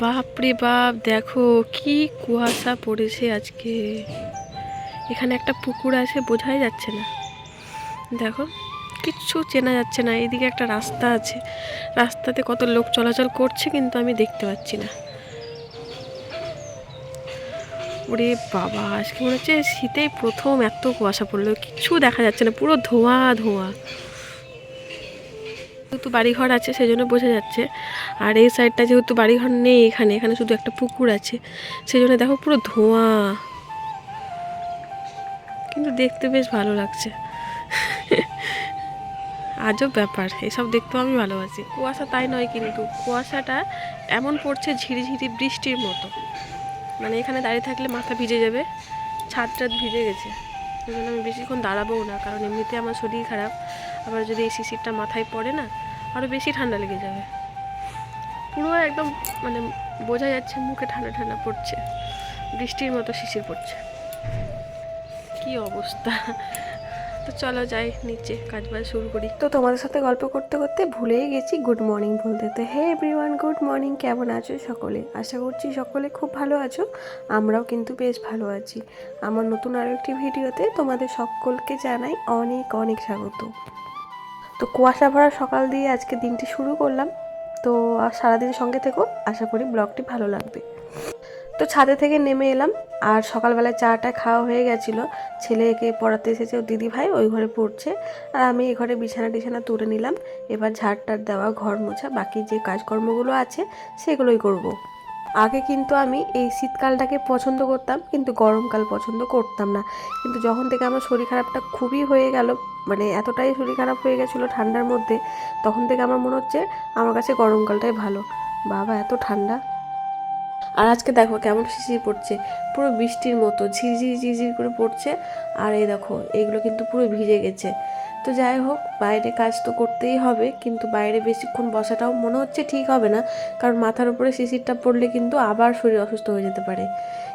বাপরে বাপ, দেখো কি কুয়াশা পড়েছে আজকে। এখানে একটা পুকুর আছে, বোঝাই যাচ্ছে না। দেখো। কিচ্ছু চেনা যাচ্ছে না। এদিকে একটা রাস্তা আছে। রাস্তাতে কত লোক চলাচল করছে কিন্তু আমি দেখতে পাচ্ছি না। ওরে বাবা, আজকে মনে হচ্ছে শীতেই প্রথম এত কুয়াশা পড়ল। কিচ্ছু দেখা যাচ্ছে না, পুরো ধোঁয়া ধোঁয়া। যেহেতু বাড়িঘর আছে সেই জন্য বোঝা যাচ্ছে। আর এই সাইডটা যেহেতু বাড়িঘর নেই এখানে এখানে শুধু একটা পুকুর আছে। সেই জন্য দেখো পুরো ধোঁয়া। কিন্তু দেখতে বেশ ভালো লাগছে। আজব ব্যাপার, এসব দেখতেও আমি ভালোবাসি কুয়াশা তাই নয় কিন্তু কুয়াশাটা এমন পড়ছে ঝিরিঝিরি বৃষ্টির মতো। মানে এখানে দাঁড়িয়ে থাকলে মাথা ভিজে যাবে, ছাদ টাদ ভিজে গেছে। সেই জন্য আমি বেশিক্ষণ দাঁড়াবোও না, কারণ এমনিতে আমার শরীর খারাপ। আবার যদি এই শিশিরটা মাথায় পড়ে না আরও বেশি ঠান্ডা লেগে যাবে। পুরো একদম মানে বোঝা যাচ্ছে মুখে ঠান্ডা ঠান্ডা পড়ছে, বৃষ্টির মতো শিশির পড়ছে। কি অবস্থা? তো চলো যাই নিচে কাজ বাজ শুরু করি। তো তোমাদের সাথে গল্প করতে করতে ভুলেই গেছি গুড মর্নিং বলতে। তো হে এভরিওয়ান গুড মর্নিং কেমন আছো সকলে? আশা করছি সকলে খুব ভালো আছো, আমরাও কিন্তু বেশ ভালো আছি। আমার নতুন আরও একটি ভিডিওতে তোমাদের সকলকে জানাই অনেক অনেক স্বাগত। তো কুয়াশা ভরা সকাল দিয়ে আজকে দিনটি শুরু করলাম। তো আর সারাদিন সঙ্গে থেকো, আশা করি ব্লগটি ভালো লাগবে। তো ছাদে থেকে নেমে এলাম আর সকালবেলায় চাটা খাওয়া হয়ে গেছিল। ছেলেকে পড়াতে এসেছে ও দিদি ভাই ওই ঘরে পড়ছে। আর আমি এই ঘরে বিছানা টিছানা তুলে নিলাম। এবার ঝাড়টার দেওয়া, ঘর মোছা, বাকি যে কাজকর্মগুলো আছে সেগুলোই করব। আগে কিন্তু আমি এই শীতকালটাকে পছন্দ করতাম, কিন্তু গরমকাল পছন্দ করতাম না। কিন্তু যখন থেকে আমার শরীর খারাপটা খুবই হয়ে গেল মানে এতটাই শরীর খারাপ হয়ে গেছিল ঠান্ডার মধ্যে, তখন থেকে আমার মনে হচ্ছে আমার কাছে গরমকালটাই ভালো। বাবা, এত ঠান্ডা। আর আজকে দেখো কেমন শিশির পড়ছে। পুরো বৃষ্টির মতো ঝিরঝির ঝিরঝির করে পড়ছে। আর এই দেখো এইগুলো কিন্তু পুরো ভিজে গেছে। তো যাই হোক, বাইরে কাজ তো করতেই হবে, কিন্তু বাইরে বেশিক্ষণ বসাটাও মনে হচ্ছে ঠিক হবে না, কারণ মাথার উপরে শিশিরটা পড়লে কিন্তু আবার শরীর অসুস্থ হয়ে যেতে পারে।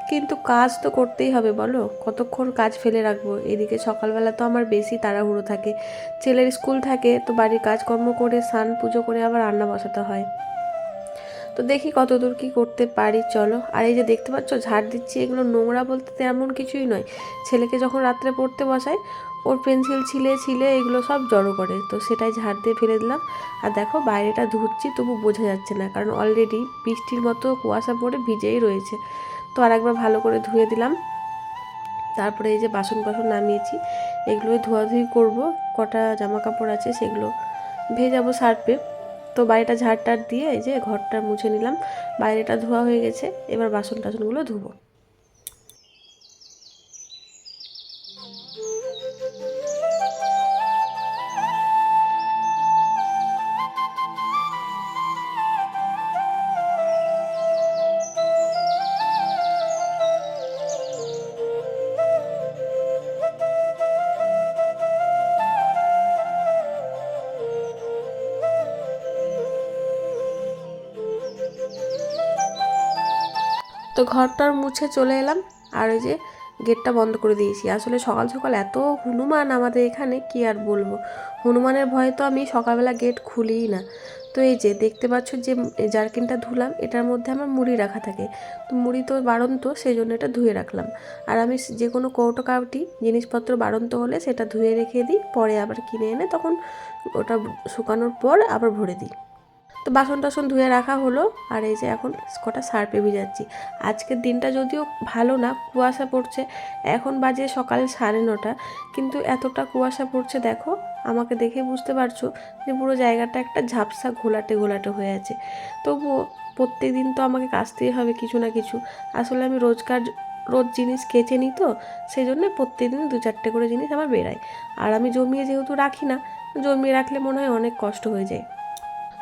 কিন্তু কাজ তো করতেই হবে, বলো? কতক্ষণ কাজ ফেলে রাখব? এদিকে সকালবেলা তো আমার বেশি তাড়াহুড়ো থাকে। ছেলের স্কুল থাকে, তো বাড়ির কাজকর্ম করে স্নান পুজো করে আবার রান্না বসাতে হয়। তো দেখি কতদূর কি করতে পারি, চলো। আর এই যে দেখতে পাচ্ছ, ঝাড় দিচ্ছি এগুলো নোংরা বলতে তেমন কিছুই নয়। ছেলেকে যখন রাত্রে পড়তে বসাই, ওর পেন্সিল ছিলে ছিলে এগুলো সব জড়ো করে, তো সেটাই ঝাড় দিয়ে ফেলে দিলাম। আর দেখো, বাইরেটা ধুচ্ছি, তবু বোঝা যাচ্ছে না, কারণ অলরেডি বৃষ্টির মতো কুয়াশা পড়ে ভিজেই রয়েছে। তো আর একবার ভালো করে ধুয়ে দিলাম। তারপরে এই যে বাসন বাসন নামিয়েছি, এগুলোই ধোয়াধুয়ি করব। কটা জামা কাপড় আছে সেগুলো ভেজাবো সার্ফে। তো বাড়িটা ঝাড় টাড় দিয়ে এই যে ঘরটা মুছে নিলাম। বাইরেটা ধোয়া হয়ে গেছে, এবার বাসন টাসনগুলো ধুবো। তো ঘরটার মুছে চলে এলাম। আর ওই যে গেটটা বন্ধ করে দিয়েছি। আসলে সকাল সকাল এত হনুমান আমাদের এখানে, কি আর বলব? হনুমানের ভয়ে তো আমি সকালবেলা গেট খুলিই না। তো এই যে দেখতে পাচ্ছ যে জার্কিনটা ধুলাম, এটার মধ্যে আমার মুড়ি রাখা থাকে। তো মুড়ি তো বাড়ন্ত সেই জন্য এটা ধুয়ে রাখলাম। আর আমি যে কোনো কৌটো কাউটি, জিনিসপত্র বাড়ন্ত হলে সেটা ধুয়ে রেখে দিই, পরে আবার কিনে এনে তখন ওটা শুকানোর পর আবার ভরে দিই। তো বাসন টাসন ধুয়ে রাখা হলো, আর এই যে এখন কটা সার সার্পে ভিজাচ্ছি আজকের দিনটা যদিও ভালো না, কুয়াশা পড়ছে, এখন বাজে সকাল সাড়ে নটা, কিন্তু এতটা কুয়াশা পড়ছে দেখো, আমাকে দেখে বুঝতে পারছ যে পুরো জায়গাটা একটা ঝাপসা ঘোলাটে ঘোলাটে হয়ে আছে। তবুও প্রত্যেক দিন তো আমাকে কাচতেই হবে কিছু না কিছু। আসলে আমি রোজকার, রোজ জিনিস কেচে নিই তো সেই জন্য প্রত্যেকদিন দু চারটে করে জিনিস আমার বেরায়। আর আমি জমিয়ে যেহেতু রাখি না, জমিয়ে রাখলে মনে হয় অনেক কষ্ট হয়ে যায়।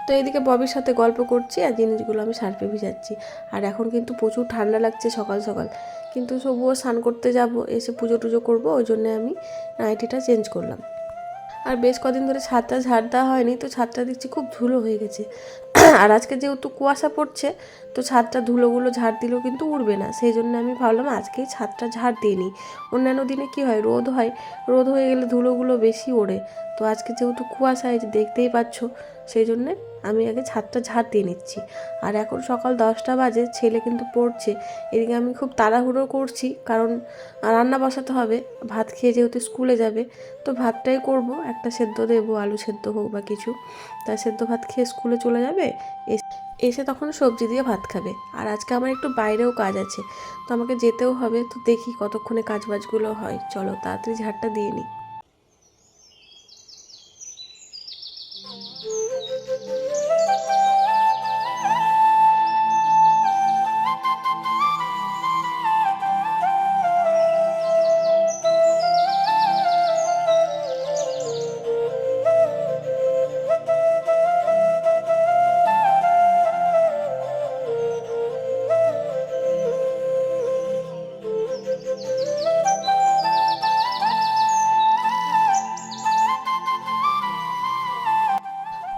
তো এদিকে ববির সাথে গল্প করছি আর জিনিসগুলো আমি সার্ফে ভিজাচ্ছি। আর এখন কিন্তু প্রচুর ঠান্ডা লাগছে সকাল সকাল। কিন্তু সবুও স্নান করতে যাব, এসে পুজো টুজো করব, ওই জন্য আমি নাইটিটা চেঞ্জ করলাম। আর বেশ কদিন ধরে ছাদটা ঝাড় দেওয়া হয়নি, তো ছাদটা দেখছি খুব ধুলো হয়ে গেছে। আর আজকে যেহেতু কুয়াশা পড়ছে, তো ছাদটা ধুলোগুলো ঝাড় দিলেও কিন্তু উড়বে না। সেই জন্য আমি ভাবলাম আজকেই ছাদটা ঝাড় দিয়ে নিই। অন্যান্য দিনে কি হয়, রোদ হয়, রোদ হয়ে গেলে ধুলোগুলো বেশি ওড়ে। তো আজকে যেহেতু কুয়াশা যে দেখতেই পাচ্ছ সেই জন্যে আমি আগে ছাদটা ঝাড় দিয়ে নিচ্ছি। আর এখন সকাল দশটা বাজে, ছেলে কিন্তু পড়ছে। এদিকে আমি খুব তাড়াহুড়ো করছি, কারণ রান্না বসাতে হবে। ভাত খেয়ে যেহেতু স্কুলে যাবে, তো ভাতটাই করব। একটা সেদ্ধ দেবো, আলু সেদ্ধ হোক বা কিছু। তা সেদ্ধ ভাত খেয়ে স্কুলে চলে যাবে, এস- তখন সবজি দিয়ে ভাত খাবে। আর আজকে আমার একটু বাইরেও কাজ আছে, তো আমাকে যেতেও হবে। তো দেখি কতক্ষণে কাজ বাজগুলো হয়। চলো তাড়াতাড়ি ঝাড়টা দিয়ে নিই। Thank you.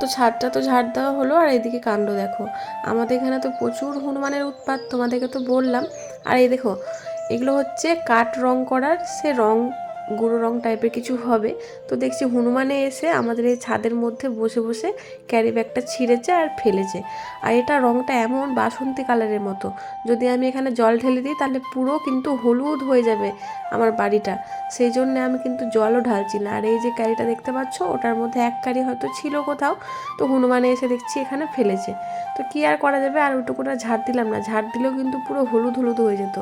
তো ছাদটা তো ঝাড় দেওয়া হলো আর এদিকে কাণ্ড দেখো। আমাদের এখানে তো প্রচুর হনুমানের উৎপাত তোমাদেরকে তো বললাম। আর এই দেখো, এগুলো হচ্ছে কাঠ রং করার, সে রং গুঁড়ো রং টাইপের কিছু হবে। তো দেখছি হনুমানে এসে আমাদের এই ছাদের মধ্যে বসে বসে ক্যারি ব্যাগটা ছিঁড়েছে আর ফেলেছে। আর এটা রংটা এমন বাসন্তী কালারের মতো। যদি আমি এখানে জল ঢেলে দিই তাহলে পুরো কিন্তু হলুদ হয়ে যাবে আমার বাড়িটা। সেই জন্য আমি কিন্তু জলও ঢালছি না। আর এই যে ক্যারিটা দেখতে পাচ্ছ, ওটার মধ্যে এক ক্যারি হয়তো ছিল কোথাও। তো হনুমানে এসে দেখছি এখানে ফেলেছে। তো কি আর করা যাবে? আর ওইটুকুটা ঝাড় দিলাম না। ঝাড় দিলেও কিন্তু পুরো হলুদ হলুদ হয়ে যেত।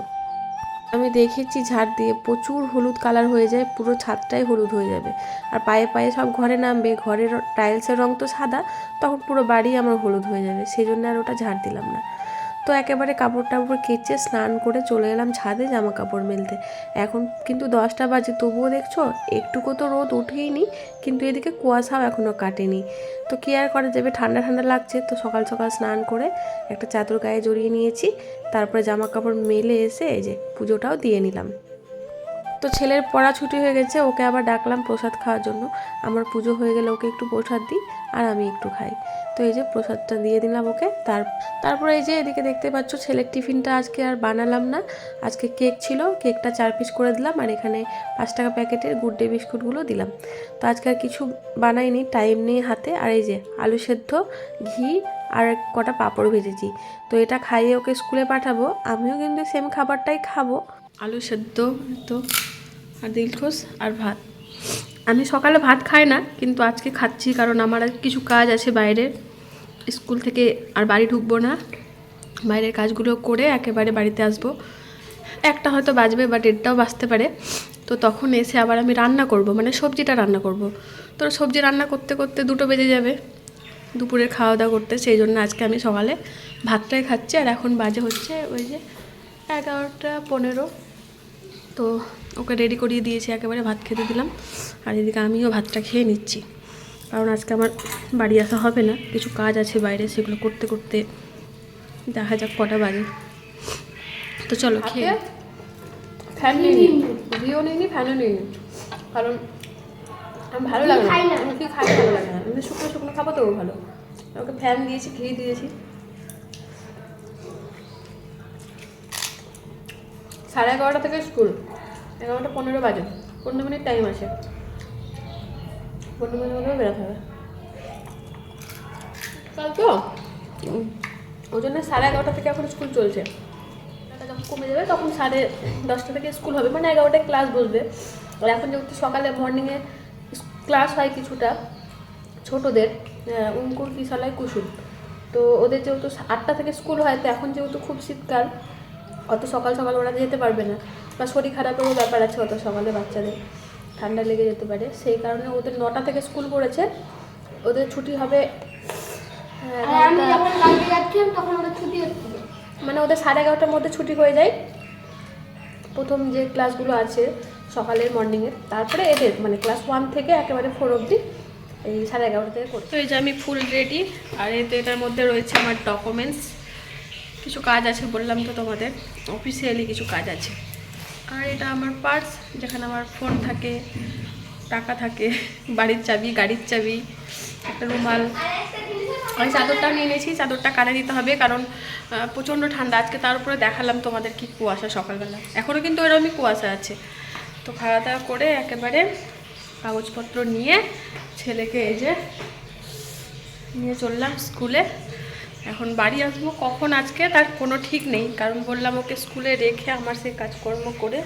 আমি দেখেছি ঝাড় দিয়ে প্রচুর হলুদ কালার হয়ে যায়, পুরো ছাদটাই হলুদ হয়ে যাবে। আর পায়ে পায়ে সব ঘরে নামবে, ঘরের টাইলসের রং তো সাদা, তখন পুরো বাড়ি আমার হলুদ হয়ে যাবে, সেই জন্য আর ওটা ঝাড় দিলাম না। তো একেবারে কাপড় টাপড় কেচে স্নান করে চলে এলাম ছাদে জামা কাপড় মেলতে। এখন কিন্তু দশটা বাজে, তবুও দেখছ? একটুকু তো রোদ উঠেইনি কিন্তু এদিকে কুয়াশাও এখনও কাটেনি। তো কি আর করা যাবে? ঠান্ডা ঠান্ডা লাগছে, তো সকাল সকাল স্নান করে একটা চাদর গায়ে জড়িয়ে নিয়েছি, তারপরে জামা কাপড় মেলে এসে এই যে পুজোটাও দিয়ে নিলাম। তো ছেলের পড়া ছুটি হয়ে গেছে, ওকে আবার ডাকলাম প্রসাদ খাওয়ার জন্য। আমার পুজো হয়ে গেলে ওকে একটু প্রসাদ দিই আর আমি একটু খাই। তো এই যে প্রসাদটা দিয়ে দিলাম ওকে। তার, তারপরে এই যে এদিকে দেখতে পাচ্ছ ছেলের টিফিনটা আজকে আর বানালাম না। আজকে কেক ছিল, কেকটা চার পিস করে দিলাম আর এখানে পাঁচ টাকা প্যাকেটের গুড ডে বিস্কুটগুলো দিলাম। তো আজকে আর কিছু বানাইনি, টাইম নেই হাতে। আর এই যে আলু সেদ্ধ, ঘি আর কটা পাঁপড় ভেজেছি। তো এটা খাইয়ে ওকে স্কুলে পাঠাবো। আমিও কিন্তু সেম খাবারটাই খাব। আলু সেদ্ধ, তো, আর দিলখোস আর ভাত। আমি সকালে ভাত খাই না, কিন্তু আজকে খাচ্ছি কারণ আমার কিছু কাজ আছে বাইরে। স্কুল থেকে আর বাড়ি ঢুকবো না। বাইরের কাজগুলো করে একেবারে বাড়িতে আসব। একটা হয়তো বাজবে বা দেড়টাও বাজতে পারে। তো তখন এসে আবার আমি রান্না করব মানে সবজিটা রান্না করব। তো সবজি রান্না করতে করতে দুটো বেজে যাবে। দুপুরের খাওয়া দাওয়া করতে, সেই জন্য আজকে আমি সকালে ভাতটাই খাচ্ছি। আর এখন বাজে হচ্ছে ওই যে এগারোটা পনেরো। তো ওকে রেডি করিয়ে দিয়েছি একেবারে ভাত খেতে দিলাম। আর এদিকে আমিও ভাতটা খেয়ে নিচ্ছি। কারণ আজকে আমার বাড়ি আসা হবে না কিছু কাজ আছে বাইরে সেগুলো করতে করতে দেখা যাক কটা বাজে। তো চলো খেয়ে ফ্যান নিই ভিও ফ্যানও কারণ আমার ভালো লাগে না। আমি খাই ভালো লাগে না। আমি শুকনো শুকনো খাব তো ভালো। ওকে ফ্যান দিয়েছি ঘি দিয়েছি। সাড়ে এগারোটা থেকে স্কুল। এগারোটা পনেরো বাজে। পনেরো মিনিট টাইম আছে। পনেরো মিনিট মধ্যে বেরোতে হবে। কাল তো ওই জন্য সাড়ে এগারোটা থেকে এখন স্কুল চলছে। যখন কমে যাবে তখন সাড়ে দশটা থেকে স্কুল হবে। মানে এগারোটায় ক্লাস বসবে। আর এখন যেহেতু সকালে মর্নিংয়ে ক্লাস হয় কিছুটা ছোটোদের অঙ্কুর কিশালয় কুসুম। তো ওদের যেহেতু আটটা থেকে স্কুল হয় তো এখন যেহেতু খুব শীতকাল অত সকাল সকাল ওরা যেতে পারবে না। বা শরীর খারাপেরও ব্যাপার আছে অত সকালে বাচ্চাদের ঠান্ডা লেগে যেতে পারে। সেই কারণে ওদের নটা থেকে স্কুল পড়েছে ওদের ছুটি হবে হচ্ছিল। মানে ওদের সাড়ে এগারোটার মধ্যে ছুটি হয়ে যায়। প্রথম যে ক্লাসগুলো আছে সকালের মর্নিংয়ের তারপরে এদের মানে ক্লাস ওয়ান থেকে একেবারে ফোর অবধি এই সাড়ে এগারোটা থেকে করতে তো এই যে আমি ফুল রেডি আর এতে এটার মধ্যে রয়েছে আমার ডকুমেন্টস কিছু কাজ আছে বললাম তো তোমাদের অফিসিয়ালি কিছু কাজ আছে। আর এটা আমার পার্স যেখানে আমার ফোন থাকে, টাকা থাকে, বাড়ির চাবি, গাড়ির চাবি, একটা রুমাল। আমি চাদরটা নিয়ে নিয়েছি চাদরটা কানে দিতে হবে কারণ প্রচণ্ড ঠান্ডা। আজকে তার উপরে দেখালাম তোমাদের কি কুয়াশা সকালবেলা। এখনও কিন্তু এরকমই কুয়াশা আছে। তো খাওয়া দাওয়া করে একেবারে কাগজপত্র নিয়ে ছেলেকে এই যে নিয়ে চললাম স্কুলে। এখন বাড়ি আসব কখন আজকে তার কোনো ঠিক নেই, কারণ বললাম ওকে স্কুলে রেখে আমার সে কাজকর্ম করে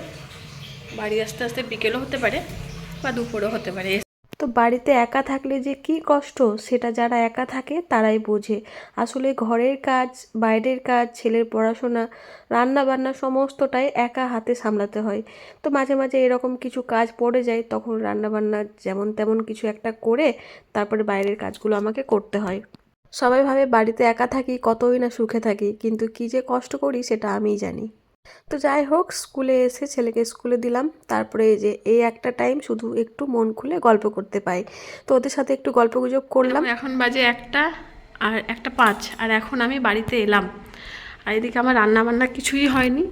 বাড়ি আসতে আসতে বিকেলও হতে পারে বা দুপুরও হতে পারে। তো বাড়িতে একা থাকলে যে কি কষ্ট, সেটা যারা একা থাকে তারাই বোঝে। আসলে ঘরের কাজ, বাইরের কাজ, ছেলের পড়াশোনা রান্না বান্না সমস্তটাই একা হাতে সামলাতে হয়। তো মাঝে মাঝে এরকম কিছু কাজ পড়ে যায়, তখন রান্না বান্না যেমন তেমন কিছু একটা করে তারপরে বাইরের কাজগুলো আমাকে করতে হয়। সবাই ভাবে বাড়িতে একা থাকি, কতই না সুখে থাকি, কিন্তু কি যে কষ্ট করি সেটা আমিই জানি। তো যাই হোক, স্কুলে এসে ছেলেকে স্কুলে দিলাম। তারপরে এই যে এই একটা টাইম শুধু একটু মন খুলে গল্প করতে পাই। তো ওদের সাথে একটু গল্প গুজব করলাম। এখন বাজে একটা আর একটা পাঁচ, আর এখন আমি বাড়িতে এলাম। আর এদিকে আমার রান্না বান্না কিছুই হয়নি,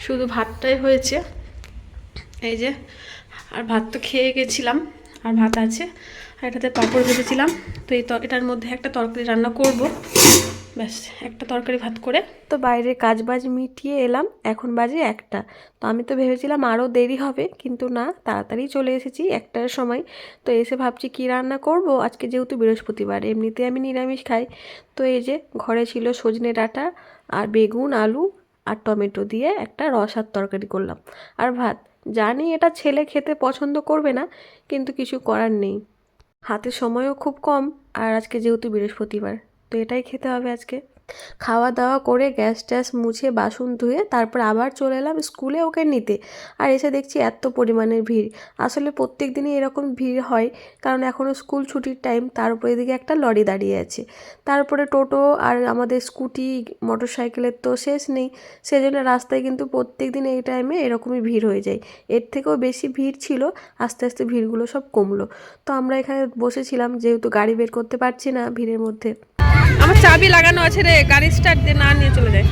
শুধু ভাতটাই হয়েছে। এই যে, আর ভাত তো খেয়ে গেছিলাম। আর ভাত আছে। আর এটাতে পাঁপড় ভেজেছিলাম। তো এই এটার মধ্যে একটা তরকারি রান্না করব। ব্যাস, একটা তরকারি ভাত করে। তো বাইরের কাজ বাজ মিটিয়ে এলাম। এখন বাজে একটা। তো আমি তো ভেবেছিলাম আরও দেরি হবে, কিন্তু না, তাড়াতাড়ি চলে এসেছি একটার সময়। তো এসে ভাবছি কি রান্না করব? আজকে যেহেতু বৃহস্পতিবার, এমনিতে আমি নিরামিষ খাই। তো এই যে ঘরে ছিল সজনে ডাঁটা আর বেগুন, আলু আর টমেটো দিয়ে একটা রসার তরকারি করলাম। আর ভাত জানি এটা ছেলে খেতে পছন্দ করবে না, কিন্তু কিছু করার নেই। হাতে সময়ও খুব কম, আর আজকে যেহেতু বৃহস্পতিবার, তো এটাই খেতে হবে আজকে। খাওয়া দাওয়া করে গ্যাস ট্যাস মুছে বাসন ধুয়ে তারপর আবার চলে এলাম স্কুলে ওকে নিতে। আর এসে দেখছি এত পরিমাণের ভিড়। আসলে প্রত্যেক দিনই এরকম ভিড় হয়, কারণ এখনও স্কুল ছুটির টাইম, তার উপরে এদিকে একটা লরি দাঁড়িয়ে আছে। তারপরে টোটো আর আমাদের স্কুটি মোটর সাইকেলের তো শেষ নেই। সেজন্য রাস্তায় কিন্তু প্রত্যেক দিন এই টাইমে এরকমই ভিড় হয়ে যায়। এর থেকেও বেশি ভিড় ছিল, আস্তে আস্তে ভিড়গুলো সব কমলো। তো আমরা এখানে বসেছিলাম, যেহেতু গাড়ি বের করতে পারছি না ভিড়ের মধ্যে। আমার চাবি লাগানো আছে রে, গাড়ি স্টার্ট দিয়ে না নিয়ে চলে যায়।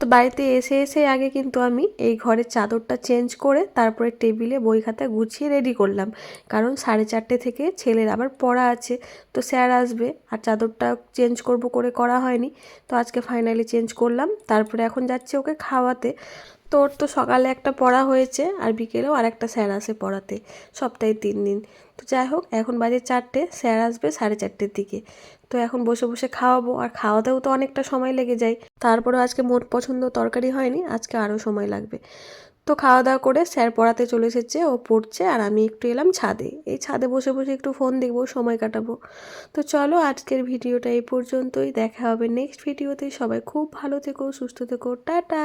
তো বাড়িতে এসে এসে আগে কিন্তু আমি এই ঘরের চাদরটা চেঞ্জ করে তারপরে টেবিলে বই খাতা গুছিয়ে রেডি করলাম। কারণ সাড়ে চারটে থেকে ছেলের আবার পড়া আছে। তো স্যার আসবে, আর চাদরটা চেঞ্জ করব করে করা হয়নি। তো আজকে ফাইনালি চেঞ্জ করলাম। তারপরে এখন যাচ্ছে ওকে খাওয়াতে। তো ওর তো সকালে একটা পড়া হয়েছে আর বিকেলেও আর একটা স্যার আসে পড়াতে, সপ্তাহে তিন দিন। তো যাই হোক, এখন বাজে চারটে, স্যার আসবে সাড়ে চারটের দিকে। তো এখন বসে বসে খাওয়াবো, আর খাওয়াতেও তো অনেকটা সময় লেগে যায়। তারপরেও আজকে মোট পছন্দ তরকারি হয়নি, আজকে আরও সময় লাগবে। তো খাওয়া দাওয়া করে স্যার পড়াতে চলে এসেছে, ও পড়ছে আর আমি একটু এলাম ছাদে। এই ছাদে বসে বসে একটু ফোন দেখব, সময় কাটাবো। তো চলো আজকের ভিডিওটা এই পর্যন্তই, দেখা হবে নেক্সট ভিডিওতে। সবাই খুব ভালো থেকো, সুস্থ থেকো, টাটা!